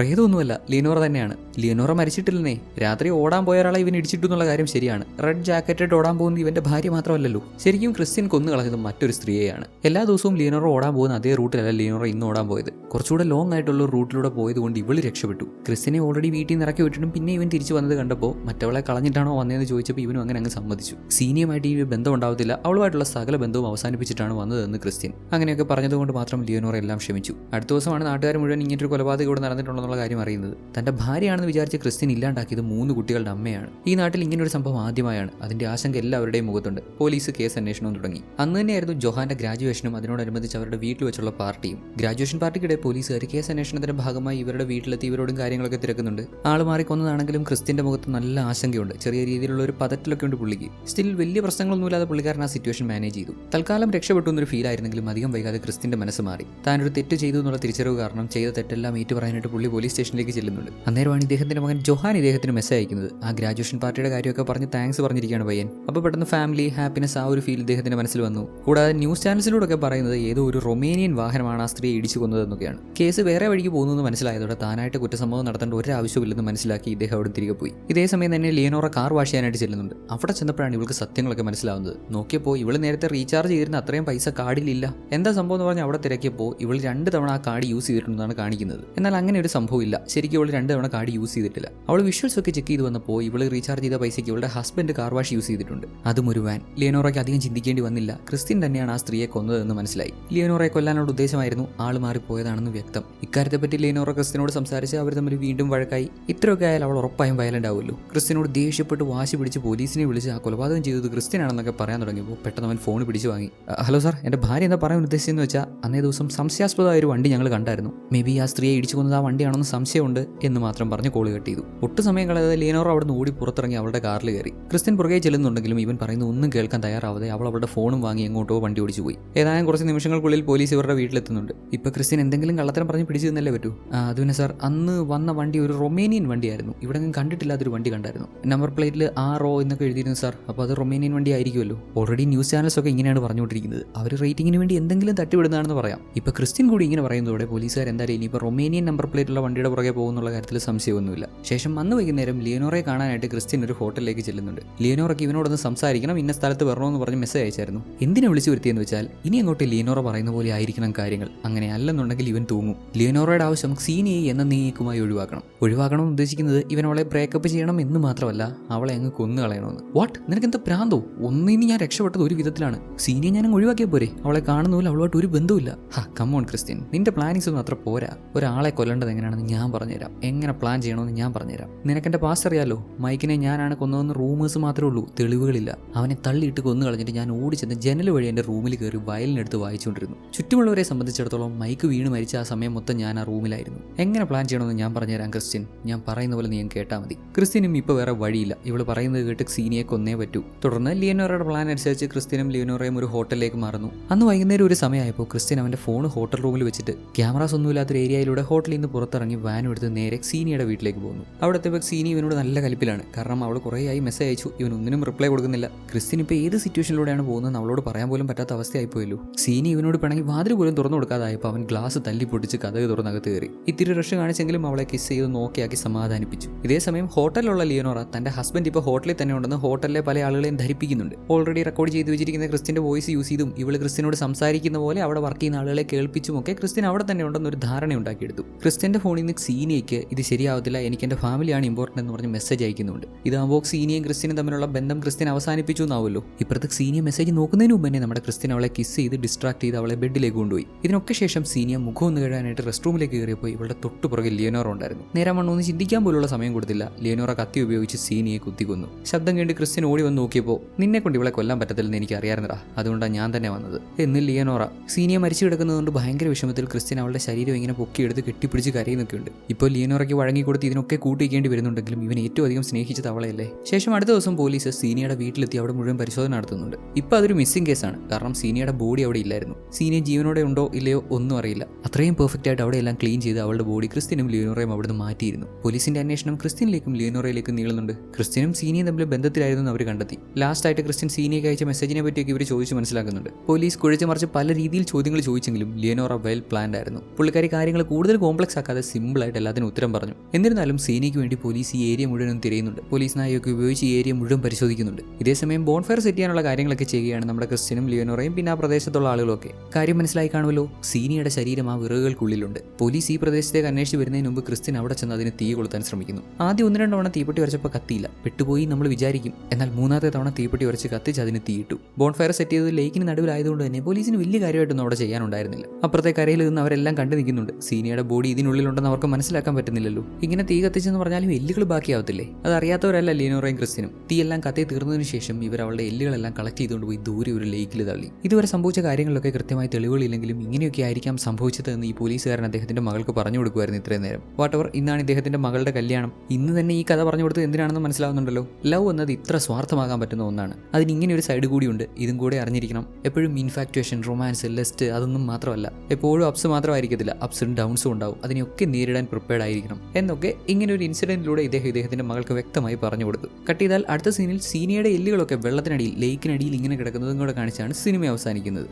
പ്രേതമൊന്നുമല്ല ലിയനോറ തന്നെയാണ്. ലിയനോറ മരിച്ചിട്ടില്ലെന്നേ. രാത്രി ഓടാൻ പോയ ഒരാളെ ഇവൻ ഇടിച്ചിട്ടു എന്നുള്ള കാര്യം ശരിയാണ്. റെഡ് ജാക്കറ്റഡ് ഓടാൻ പോകുന്ന ഇവന്റെ ഭാര്യ മാത്രമല്ലല്ലോ. ശരിക്കും ക്രിസ്ത്യൻ കൊന്നു കളഞ്ഞത് മറ്റൊരു സ്ത്രീയെയാണ്. എല്ലാ ദിവസവും ലിയനോറ ഓടാൻ പോകുന്ന അതേ റൂട്ടിലല്ല ലിയനോറ ഇന്ന് ഓടാൻ പോയത്. കുറച്ചുകൂടെ ലോങ് ആയിട്ടുള്ള റൂട്ടിലൂടെ പോയത് കൊണ്ട് ഇവൾ രക്ഷപ്പെട്ടു. ക്രിസ്ത്യനെ ഓൾറെഡി വീട്ടിൽ നിന്ന് ഇറക്കി വിട്ടിട്ടും പിന്നെ ഇവൻ തിരിച്ചു വന്നത് കണ്ടപ്പോൾ മറ്റവളെ കളഞ്ഞിട്ടാണോ വന്നതെന്ന് ചോദിച്ചപ്പോൾ ഇവനും അങ്ങനെ അങ്ങ് സമ്മതിച്ചു. സീനിയമായിട്ട് ഈ ബന്ധം ഉണ്ടാവത്തില്ല. അവളുമായിട്ടുള്ള സകല ബന്ധവും അവസാനിപ്പിച്ചിട്ടാണ് വന്നതെന്ന് ക്രിസ്ത്യൻ. അങ്ങനെയൊക്കെ പറഞ്ഞതുകൊണ്ട് മാത്രം ലിയനോറ എല്ലാം ക്ഷമിച്ചു. അടുത്ത ദിവസമാണ് നാട്ടുകാർ മുഴുവൻ ഇങ്ങനെ ഒരു കൊലപാതകം ഇവിടെ നടന്നിട്ടുണ്ടെന്നുള്ള എന്നുള്ള കാര്യം അറിയുന്നത്. തന്റെ ഭാര്യയാണെന്ന് വിചാരിച്ച് ക്രിസ്ത്യൻ ഇല്ലാണ്ടാക്കിയത് മൂന്ന് കുട്ടികളുടെ അമ്മയാണ്. ഈ നാട്ടിൽ ഇങ്ങനെ ഒരു സംഭവം ആദ്യമായാണ്. അതിന്റെ ആശങ്ക എല്ലാവരുടെയും മുഖത്തുണ്ട്. പോലീസ് കേസ് അന്വേഷണവും തുടങ്ങി. അന്ന് തന്നെയായിരുന്നു ജൊഹാന്റെ ഗ്രാജുവേഷനും അതിനോടനുബന്ധിച്ച് അവരുടെ വീട്ടിൽ വെച്ചുള്ള പാർട്ടിയും. ഗ്രാജുവേഷൻ പാർട്ടിക്കിടെ പോലീസുകാർ കേസ് അന്വേഷണത്തിന്റെ ഭാഗമായി ഇവരുടെ വീട്ടിലെത്തി ഇവരോടും കാര്യങ്ങളൊക്കെ തിരക്കുന്നുണ്ട്. ആൾ മാറിക്കൊന്നതാണെങ്കിലും ക്രിസ്ത്യന്റെ മുഖത്ത് നല്ല ആശങ്കയുണ്ട്. ചെറിയ രീതിയിലുള്ള ഒരു പതറ്റിലൊക്കെ ഉണ്ട് പുള്ളിക്ക്. സ്റ്റിൽ വലിയ പ്രശ്നങ്ങളൊന്നുമില്ലാതെ പുള്ളിക്കാരൻ ആ സിറ്റുവേഷൻ മാനേജ് ചെയ്തു. തൽക്കാലം രക്ഷപ്പെട്ടു എന്നൊരു ഫീൽ ആയിരുന്നെങ്കിലും അധികം വൈകാതെ ക്രിസ്ത്യന്റെ മനസ്സ് മാറി. താനൊരു തെറ്റ് ചെയ്തു എന്നുള്ള തിരിച്ചറിവ് കാരണം ചെയ്ത തെറ്റെല്ലാം ഏറ്റു പറയാനായിട്ട് പുള്ളി പോലീസ് സ്റ്റേഷനിലേക്ക് ചെല്ലുന്നുണ്ട്. അന്നേരമാണ് ഇദ്ദേഹത്തിന്റെ മകൻ ജോഹാൻ ഇദ്ദേഹത്തിന് മെസ്സേജ് അയക്കുന്നത്. ആ ഗ്രാജുവേഷൻ പാർട്ടിയുടെ കാര്യമൊക്കെ പറഞ്ഞ് താങ്ക്സ് പറഞ്ഞിരിക്കുകയാണ് പയ്യൻ. അപ്പോൾ പെട്ടെന്ന് ഫാമിലി ഹാപ്പിനെസ് ആ ഒരു ഫീൽ ഇദ്ദേഹത്തിന്റെ മനസ്സിൽ വന്നു. കൂടാതെ ന്യൂസ് ചാനൽസിലൂടെ പറയുന്നത് ഏതോ ഒരു റൊമേനിയൻ വാഹനമാണ് ആ സ്ത്രീ ഇടിച്ചു കൊന്നതെന്നൊക്കെയാണ് കേസ് വേറെ വഴിക്ക് പോകുന്നതെന്ന് മനസ്സിലായതോടെ താനായിട്ട് കുറ്റസമ്മതം നടത്തേണ്ട ഒരു ആവശ്യമില്ലെന്ന് മനസ്സിലാക്കി ഇദ്ദേഹം അവിടെ തിരികെ പോയി. ഇതേ സമയം തന്നെ ലിയനോറ കാർ വാഷ് ചെയ്യാനായിട്ട് ചെല്ലുന്നുണ്ട്. അവിടെ ചെന്നപ്പോഴാണ് ഇവൾക്ക് സത്യങ്ങളൊക്കെ മനസ്സിലാവുന്നത്. നോക്കിയപ്പോൾ ഇവൾ നേരത്തെ റീചാർജ് ചെയ്തിരുന്ന അത്രയും പൈസ കാർഡിലില്ല. എന്താ സംഭവം എന്ന് പറഞ്ഞാൽ അവിടെ തിരക്കിയപ്പോൾ ഇവൾ രണ്ട് തവണ ആ കാർഡ് യൂസ് ചെയ്തിട്ടുണ്ടെന്നാണ് കാണിക്കുന്നത്. എന്നാൽ അങ്ങനെ ഒരു സംഭവം ഇല്ല ശരിക്കും ഇവൾ രണ്ട് തവണ കാർഡ് യൂസ് ചെയ്തിട്ടില്ല. അവൾ വിഷ്വൽസ് ഒക്കെ ചെക്ക് ചെയ്ത് വന്നപ്പോൾ ഇവൾ റീചാർജ് ചെയ്ത പൈസയ്ക്ക് ഇവളുടെ ഹസ്ബൻഡ് കാർ വാഷ് യൂസ് ചെയ്തിട്ടുണ്ട്. അതും ഒരു വാൻ ലിയനോറയ്ക്ക് അധികം ചിന്തിക്കേണ്ടി വന്നില്ല. ക്രിസ്ത്യൻ തന്നെയാണ് ആ സ്ത്രീയെ കൊന്നതെന്ന് മനസ്സിലായി. ലിയനോറയെ കൊല്ലാനുള്ള ഉദ്ദേശമായിരുന്നു ആൾ മാറിപ്പോയതാണെന്ന് വ്യക്തം. ഇക്കാര്യത്തെപ്പറ്റി ലിയനോറ ക്രിസ്ത്യനോട് സംസാരിച്ച് അവർ തമ്മിൽ വീണ്ടും വഴക്കായി. ഇത്രയൊക്കെ ആയാൽ അവൾ ഉറപ്പായും വയലന്റ് ആവുമല്ലോ. ക്രിസ്ത്യനോട് ദേഷ്യപ്പെട്ട് വാശി പിടിച്ച് പോലീസിനെ വിളിച്ച് ആ കൊലപാതകം ചെയ്തത് ക്രിസ്ത്യനാണെന്നൊക്കെ പറയാൻ തുടങ്ങിയപ്പോൾ പെട്ടെന്ന് അവൻ ഫോൺ പിടിച്ച് വാങ്ങി. ഹലോ സാർ എന്റെ ഭാര്യ എന്താ പറയാൻ ഉദ്ദേശിച്ചതെന്ന് വെച്ചാൽ അന്നേ ദിവസം സംശയാസ്പദമായ ഒരു വണ്ടി ഞങ്ങൾ കണ്ടായിരുന്നു. മേ ബി ആ സ്ത്രീയെ ഇടിച്ചു കൊന്നത് ആ വണ്ടിയാണെന്ന് സംശയമുണ്ട് എന്ന് മാത്രം പറഞ്ഞ് കോൾ കട്ട് ചെയ്തു. ഒട്ടും സമയം കളയാതെ ലിയനോർ അവിടെ നിന്ന് ഓടി പുറത്തിറങ്ങി അവളുടെ കാറിൽ കയറി. ക്രിസ്ത്യൻ പുറകെ ചെല്ലുന്നുണ്ടെങ്കിലും ഇവൻ പറയുന്ന ഒന്നും കേൾക്കാൻ തയ്യാറാവാതെ അവൾ അവളുടെ ഫോണും വാങ്ങി എങ്ങോട്ടോ വണ്ടി ഓടിച്ചു പോയി. ഏതായാലും കുറച്ച് നിമിഷങ്ങൾക്കുള്ളിൽ പോലീസ് ഇവരുടെ വീട്ടിലെത്തുന്നുണ്ട്. ഇപ്പൊ ക്രിസ്ത്യൻ എന്തെങ്കിലും കള്ളത്തരം പറഞ്ഞ് പിടിച്ചു തന്നല്ലേ പറ്റൂ? അത് സാർ അന്ന് വന്ന വണ്ടി ഒരു റൊമേനിയൻ വണ്ടിയായിരുന്നു. ഇവിടെ ഞാൻ കണ്ടിട്ടില്ലാത്തൊരു വണ്ടി കണ്ടായിരുന്നു. നമ്പർ പ്ലേറ്റിൽ ആർ ഒ എന്നൊക്കെ എഴുതിയിരുന്നു സാർ അപ്പോൾ അത് റൊമേനിയൻ വണ്ടി ആയിരിക്കുമല്ലോ. ഓൾറെഡി ന്യൂസ് ചാനൽസ് ഒക്കെ ഇങ്ങനെയാണ് പറഞ്ഞുകൊണ്ടിരിക്കുന്നത്. അവർ റേറ്റിംഗിന് വേണ്ടി എന്തെങ്കിലും തട്ടിവിടുന്നതാണെന്ന് പറയാം. ഇപ്പൊ ക്രിസ്ത്യൻ കൂടി ഇങ്ങനെ പറയുന്നതോടെ പോലീസുകാർ എന്തായാലും ഇനിയിപ്പോൾ റൊമേനിയൻ നമ്പർ പ്ലേറ്റുള്ള വണ്ടിയുടെ പുറകെ പോകുന്നുള്ള കാര്യത്തിൽ സംശയമൊന്നുമില്ല. ശേഷം അന്ന് വൈകുന്നേരം ലിയനോറെ കാണാനായിട്ട് ക്രിസ്ത്യൻ ഒരു ഹോട്ടലിലേക്ക് ചെല്ലുന്നുണ്ട്. ലിയനോറയ്ക്ക് ഇവനോടൊന്ന് സംസാരിക്കണം ഇന്ന സ്ഥലത്ത് വരണമെന്ന് പറഞ്ഞ് മെസ്സേജ് അയച്ചായിരുന്നു. എന്തിനെ വിളിച്ചു വരുത്തിയെന്ന് വെച്ചാൽ ഇനി അങ്ങോട്ട് ലിയനോറ പറയുന്ന പോലെ ആയിരിക്കണം കാര്യങ്ങൾ. അങ്ങനെ അല്ലെന്നുണ്ടെങ്കിൽ ഇവൻ തൂങ്ങും. ലിയനോറയുടെ ആവശ്യം സീനിയെ എന്ന നീക്കുമായി ഒഴിവാക്കണം. ഒഴിവാക്കണം ഉദ്ദേശിക്കുന്നത് ഇവൻ അവളെ ബ്രേക്കപ്പ് ചെയ്യണം എന്ന് മാത്രമല്ല അവളെ അങ്ങ് കൊന്നു കളയണമെന്ന് വാട്ട് നിനക്ക് എന്താ പ്രാന്തോ ഒന്നിന് ഞാൻ രക്ഷപ്പെട്ടത് ഒരു വിധത്തിലാണ്. സീനിയെ ഞാൻ ഒഴിവാക്കിയാൽ ഒഴിവാക്കിയ പോരെ. അവളെ കാണുന്നില്ല അവളുമായിട്ട് ഒരു ബന്ധവുമില്ല. ഹാ കമ്മോൺ ക്രിസ്ത്യൻ. നിന്റെ പ്ലാനിങ്സ് ഒന്നും അത്ര പോരാ. ഒരാളെ കൊല്ലേണ്ടത് എങ്ങനെയാണെന്ന് ഞാൻ പറഞ്ഞുതരാം. എങ്ങനെ പ്ലാൻ ചെയ്യണമെന്ന് ഞാൻ പറഞ്ഞുതരാം. നിനക്കെന്റെ പാസ് അറിയാലോ? മൈക്കിനെ ഞാനാണ് കൊന്നതെന്ന് റൂമേഴ്സ് മാത്രമേ ഉള്ളൂ. തെളിവുകളില്ല. അവനെ തള്ളിയിട്ട് കൊന്നു കളഞ്ഞിട്ട് ഞാൻ ഓടിച്ചെന്ന് ജനൽ വഴി എന്റെ റൂമിൽ കയറി വയലിനെടുത്ത് വായിച്ചുകൊണ്ടിരുന്നു. ചുറ്റുമുള്ളവരെ സംബന്ധിച്ചിടത്തോളം മൈക്ക് വീണ് മരിച്ച ആ സമയം മൊത്തം ഞാൻ ആ റൂമിലായിരുന്നു എങ്ങനെ പ്ലാൻ ചെയ്യണമെന്ന് ഞാൻ പറഞ്ഞുതരാം ക്രിസ്ത്യൻ. ഞാൻ പറയുന്ന പോലെ നീ കേട്ടാൽ മതി. ക്രിസ്ത്യനും ഇപ്പോൾ വേറെ വഴിയില്ല. ഇവൾ പറയുന്നത് കേട്ട് സീനിയെ കൊന്നേ പറ്റൂ. തുടർന്ന് ലിയനോറയുടെ പ്ലാൻ അനുസരിച്ച് ക്രിസ്ത്യനും ലിയനോറയും ഒരു ഹോട്ടലിലേക്ക് മാറുന്നു. അന്ന് വൈകുന്നേരം ഒരു സമയമായപ്പോൾ ക്രിസ്ത്യൻ അവന്റെ ഫോൺ ഹോട്ടൽ റൂമിൽ വെച്ചിട്ട്. ക്യാമറാസ് ഒന്നുമില്ലാത്തൊരു ഏരിയയിലൂടെ ഹോട്ടലിൽ നിന്ന് പുറത്തിറങ്ങി വാനും എടുത്ത് നേരെ സീനിയുടെ വീട്ടിലേക്ക് പോകുന്നു അവിടെ എത്തിയപ്പോൾ സീനി ഇവനോട് നല്ല കലിപ്പിലാണ്. കാരണം അവൾ കുറേയായി മെസ്സേജ് അയച്ചു. ഇവൻ ഒന്നിനും റിപ്ലൈ കൊടുക്കുന്നില്ല. ക്രിസ്ത്യൻ ഇപ്പോൾ ഏത് സിറ്റുവേഷനിലൂടെയാണ് പോകുന്നത് അവളോട് പറയാൻ പോലും പറ്റാത്ത അവസ്ഥയായിപ്പോയല്ലോ സീനി ഇവനോട് പിണങ്ങി വാതിൽ പോലും തുറന്നു കൊടുക്കാതായപ്പോൾ അവൻ ഗ്ലാസ് തല്ലി പൊട്ടിച്ച് കഥക് തുറന്നകത്ത് കയറി. ഇത്തിരി റഷ് കാണിച്ചെങ്കിലും അവളെ കിസ് ചെയ്ത് നോക്കിയാക്കി സമാധാനിപ്പിച്ചു. ഇതേസമയം ഹോട്ടലിലുള്ള ലിയനോറ തന്റെ ഹസ്ബൻഡ് ഇപ്പോൾ ഹോട്ടലിൽ തന്നെ ഉണ്ടെന്ന് ഹോട്ടലിലെ പല ആളുകളെയും ധരിപ്പിക്കുന്നുണ്ട്. ഓൾറെഡി റെക്കോർഡ് ചെയ്ത് വെച്ചിരിക്കുന്ന ക്രിസ്റ്റിന്റെ വോയിസ് യൂസ് ചെയ്തും ഇവൾ ക്രിസ്ത്യനോട് സംസാരിക്കുന്ന പോലെ അവിടെ വർക്ക് ചെയ്യുന്ന ആളുകളെ കേൾപ്പിച്ചുമൊക്കെ ക്രിസ്ത്യൻ അവിടെ തന്നെ ഉണ്ടെന്നൊരു ധാരണ ഉണ്ടാക്കിയെടുത്തു ക്രിസ്ത്യന്റെ ഫോണിൽ നിന്ന് സീനിയയ്ക്ക് ഇത് ശരിയാവത്തില്ല എനിക്ക് എന്റെ ഫാമിലിയാണ് ഇമ്പോർട്ടന്റ് എന്ന് പറഞ്ഞ് മെസ്സേജ് അയക്കുന്നുണ്ട്. ഇതാകുമ്പോൾ സീനിയും ക്രിസ്ത്യനും തമ്മിലുള്ള ബന്ധം ക്രിസ്ത്യൻ അവസാനിപ്പിച്ചു എന്നാവുമല്ലോ. ഇപ്പോഴത്തെ സീനിയ മെസ്സേജ് നോക്കുന്നതിന് മുമ്പ് തന്നെ നമ്മുടെ ക്രിസ്ത്യൻ അവളെ കിസ് ചെയ്ത് ഡിസ്ട്രാക്ട് ചെയ്ത് അവളെ ബെഡിലേക്ക് കൊണ്ടുപോയി. ഇതിനൊക്കെ ശേഷം സീനിയ മുഖം ഒന്ന് കഴുകാനായിട്ട് റെസ്റ്റ് റൂമിലേക്ക് കയറിയപ്പോൾ ഇവളുടെ തൊട്ടു പുറകിൽ ലിയനോറ ഉണ്ടായിരുന്നു. നേരം വണ്ണം ഒന്ന് ചിന്തിക്കാൻ പോലുള്ള സമയം കൊടുത്തില്ല. ലിയനോറ കത്തി ഉപയോഗിച്ച് സീനിയെ കുത്തിക്കൊന്നു ശബ്ദം കേട്ട് ക്രിസ്ത്യൻ ഓടി വന്ന് നോക്കിയപ്പോൾ നിന്നെ കൊണ്ട് ഇവളെ കൊല്ലാൻ പറ്റത്തില്ലെന്ന് എനിക്ക് അറിയാറുന്നതാ അതുകൊണ്ടാണ് ഞാൻ തന്നെ വന്നത്. എന്ന് ലിയനോറ. സീനിയ മരിച്ചു കിടക്കുന്നതുകൊണ്ട് ഭയങ്കര വിഷമത്തിൽ ക്രിസ്ത്യൻ അവളുടെ ശരീരം ഇങ്ങനെ പൊക്കിയെടുത്ത് കെട്ടിപ്പിടിച്ച് ഉണ്ട് ഇപ്പോൾ ലിയനോറയ്ക്ക് വഴങ്ങിക്കൊടുത്ത് ഇതിനൊക്കെ കൂട്ടിക്കേണ്ടി വരുന്നുണ്ടെങ്കിലും ഇവൻ ഏറ്റവും അധികം സ്നേഹിച്ച തവളയല്ലേ ശേഷം അടുത്ത ദിവസം പോലീസ് സീനിയയുടെ വീട്ടിലെത്തി അവിടെ മുഴുവൻ പരിശോധന നടത്തുന്നുണ്ട്. ഇപ്പോൾ അതൊരു മിസ്സിംഗ് കേസാണ് കാരണം സീനിയയുടെ ബോഡി അവിടെ ഇല്ലായിരുന്നു. സീനിയ ജീവനോടെ ഉണ്ടോ ഇല്ലയോ ഒന്നും അറിയില്ല. അത്രയും പെർഫെക്റ്റ് ആയിട്ട് അവിടെ എല്ലാം ക്ലീൻ ചെയ്ത് അവളുടെ ബോഡി ക്രിസ്ത്യനും ലിയോനോറയും അവിടുന്ന് മാറ്റിയിരുന്നു. പോലീസിന്റെ അന്വേഷണം ക്രിസ്ത്യനിലേക്കും ലിയോനോറയിലേക്കും നീളുന്നുണ്ട്. ക്രിസ്ത്യനും സീനിയും തമ്മിൽ ബന്ധത്തിലായിരുന്നു അവർ കണ്ടെത്തി. ലാസ്റ്റ് ആയിട്ട് ക്രിസ്ത്യൻ സീനിയയ്ക്ക് അയച്ച മെസ്സേജിനെ പറ്റിയൊക്കെ ഇവർ ചോദിച്ച് മനസ്സിലാക്കുന്നുണ്ട്. പോലീസ് കുഴിച്ചു മറിച്ച് പല രീതിയിൽ ചോദ്യങ്ങൾ ചോദിച്ചെങ്കിലും ലിയനോറ വെൽ പ്ലാൻഡ് ആയിരുന്നു. പുള്ളിക്കാരി കാര്യങ്ങൾ കൂടുതൽ കോംപ്ലക്സ് ആക്കാതെ സിമ്പിൾ ആയിട്ട് എല്ലാത്തിനും ഉത്തരം പറഞ്ഞു. എന്നിരുന്നാലും സീനയ്ക്ക് വേണ്ടി പോലീസ് ഈ ഏരിയ മുഴുവനും തിരയുന്നുണ്ട്. പോലീസ് നായൊക്കെ ഉപയോഗിച്ച് ഈ ഏരിയ മുഴുവൻ പരിശോധിക്കുന്നുണ്ട്. ഇതേസമയം ബോൺഫയർ സെറ്റ് ചെയ്യാനുള്ള കാര്യങ്ങളൊക്കെ ചെയ്യുകയാണ് നമ്മുടെ ക്രിസ്ത്യനും ലിയോനോറയും പിന്നെ ആ പ്രദേശത്തുള്ള ആളുകളൊക്കെ. കാര്യം മനസ്സിലായി കാണുമല്ലോ? സീനിയുടെ ശരീരം ആ വിറകുകൾക്കുള്ളിലുണ്ട്. പോലീസ് ഈ പ്രദേശത്തേക്ക് അന്വേഷിച്ച് വരുന്നതിന് മുമ്പ് ക്രിസ്ത്യൻ അവിടെ ചെന്ന് അതിന് തീ കൊളുത്താൻ ശ്രമിക്കുന്നു. ആദ്യം ഒന്ന് രണ്ട് തവണ തീപ്പെട്ടി വരച്ചപ്പോൾ കത്തിയില്ല. പെട്ടുപോയി നമ്മൾ വിചാരിക്കും. എന്നാൽ മൂന്നാമത്തെ തവണ തീപ്പെട്ടി വരച്ച് കത്തിച്ച് അതിന് തീയിട്ടു. ബോൺഫയർ സെറ്റ് ചെയ്തത് ലേക്കിന് നടുവിലായതുകൊണ്ട് തന്നെ പോലീസിന് വലിയ കാര്യമായിട്ടൊന്നും അവിടെ ചെയ്യാനുണ്ടായിരുന്നില്ല. അപ്പുറത്തെ കരയിൽ നിന്ന് അവരെല്ലാം കണ്ടു നിൽക്കുന്നുണ്ട്. സീനിയുടെ ബോഡി ഇതിനുള്ളിൽ ഉണ്ടെന്ന് അവർക്ക് മനസ്സിലാക്കാൻ പറ്റുന്നില്ലല്ലോ. ഇങ്ങനെ തീ കത്തിച്ചെന്ന് പറഞ്ഞാലും എല്ലുകൾ ബാക്കിയാവത്തില്ലേ? അത് അറിയാത്തവരല്ല ലീനോറയും ക്രിസ്റ്റിനും തീയെല്ലാം കത്തി തീർന്നതിന് ശേഷം ഇവർ അവളുടെ എല്ലുകളെല്ലാം കളക്ട് ചെയ്തുകൊണ്ട് പോയി ദൂരെ ഒരു ലേക്കിൽ തള്ളി. ഇതുവരെ സംഭവിച്ച കാര്യങ്ങളൊക്കെ കൃത്യമായി തെളിവുകളില്ലെങ്കിലും ഇങ്ങനെയൊക്കെ ആയിരിക്കാം സംഭവിച്ചത് എന്ന് ഈ പോലീസുകാരൻ അദ്ദേഹത്തിന്റെ മകൾക്ക് പറഞ്ഞു കൊടുക്കുമായിരുന്നു ഇത്രയും നേരം. വാട്ടവർ ഇന്നാണ് ഇദ്ദേഹത്തിന്റെ മകളുടെ കല്യാണം. ഇന്ന് തന്നെ ഈ കഥ പറഞ്ഞു കൊടുത്തത് എന്തിനാണെന്ന് മനസ്സിലാവുന്നുണ്ടല്ലോ? ലവ് എന്നത് ഇത്ര സ്വാർത്ഥമാകാൻ പറ്റുന്ന ഒന്നാണ്. അതിന് ഇങ്ങനെ ഒരു സൈഡ് കൂടിയുണ്ട് ഇതും കൂടെ അറിഞ്ഞിരിക്കണം. എപ്പോഴും ഇൻഫാക്ച്വേഷൻ റൊമാൻസ് ലെസ്റ്റ് അതൊന്നും മാത്രമല്ല. എപ്പോഴും അപ്സ് മാത്രമായിരിക്കത്തില്ല. അപ്സും ഡൗൺസും ഉണ്ടാവും. അതിനെയൊക്കെ നേരിടാൻ പ്രിപ്പയർഡ് ആയിരിക്കണം. എന്നൊക്കെ ഇങ്ങനെ ഒരു ഇൻസിഡന്റിലൂടെ ഇദ്ദേഹം ഇദ്ദേഹത്തിന്റെ മകൾക്ക് വ്യക്തമായി പറഞ്ഞു കൊടുത്തു. കട്ട് ചെയ്താൽ അടുത്ത സീനിൽ സീനിയയുടെ എല്ലുകളൊക്കെ വെള്ളത്തിനടിയിൽ ലേക്കിനടിയിൽ ഇങ്ങനെ കിടക്കുന്നതും കൂടെ കാണിച്ചാണ് സിനിമ അവസാനിക്കുന്നത്.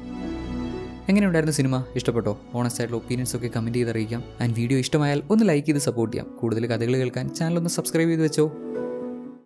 എങ്ങനെയുണ്ടായിരുന്നു സിനിമ ഇഷ്ടപ്പെട്ടോ? ഓണസ്റ്റ് ആയിട്ടുള്ള ഒപ്പീനിയൻസ് ഒക്കെ കമന്റ് ചെയ്ത് അറിയിക്കാം ആൻഡ് വീഡിയോ ഇഷ്ടമായാൽ ഒന്ന് ലൈക്ക് ചെയ്ത് സപ്പോർട്ട് ചെയ്യാം. കൂടുതൽ കഥകൾ കേൾക്കാൻ ചാനൽ ഒന്ന് സബ്സ്ക്രൈബ് ചെയ്ത് വെച്ചോ.